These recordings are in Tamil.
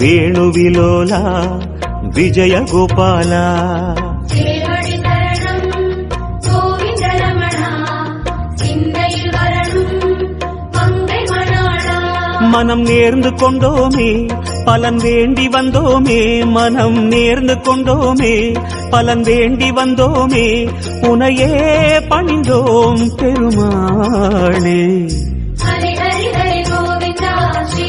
వేణువిలోలా విజయ గోపాల மனம் நேர்ந்து கொண்டோமே பலன் வேண்டி வந்தோமே மனம் நேர்ந்து கொண்டோமே பலன் வேண்டி வந்தோமே உனையே பணிந்தோம் பெருமானே ஹரி ஹரி ஹரி கோவிந்தா ஸ்ரீ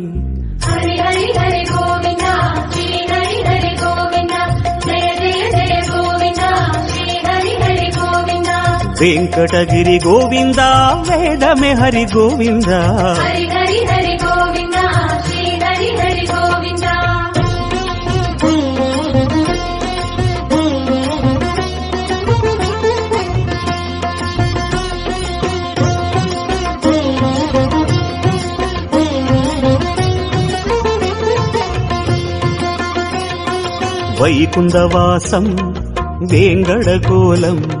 వెంకటగిరి గోవింద వేదమే హరి గోవింద வைகுந்தவாசம் வேங்கட கோலம்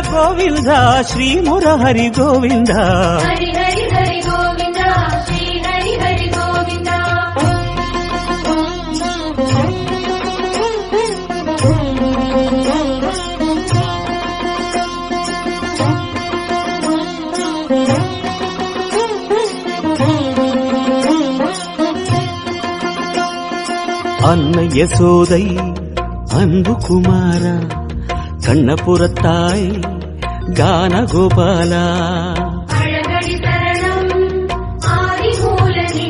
గోవింద శ్రీ మురహరి గోవింద. అన్నయ్య సోదై అందు కుమారా கண்ணபுரத்தாய் கான கோபாலா அழகடி தரணம் ஆதிமூலனே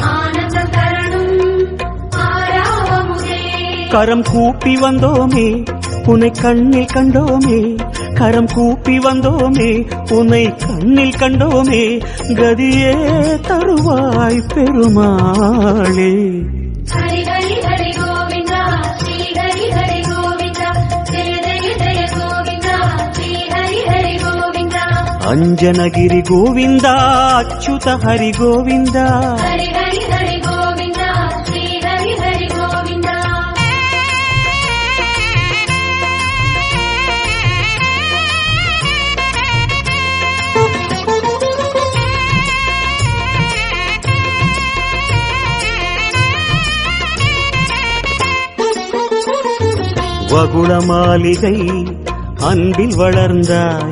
ஆனந்த தரணம் ஆராவமுதே கரம் கூப்பி வந்தோமே உன்னை கண்ணில் கண்டோமே. கரம் கூப்பி வந்தோமே உன்னை கண்ணில் கண்டோமே. கதியே தருவாய் பெருமாளே. ಅಂಜನಗಿರಿ ಗೋವಿಂದ ಅಚ್ಯುತ ಹರಿ ಗೋವಿಂದ ஹரி ஹரி ஹரி கோவிந்தா ஸ்ரீ ஹரி ஹரி கோவிந்தா வகுள மாளிகை அன்பில் வளர்ந்தாய்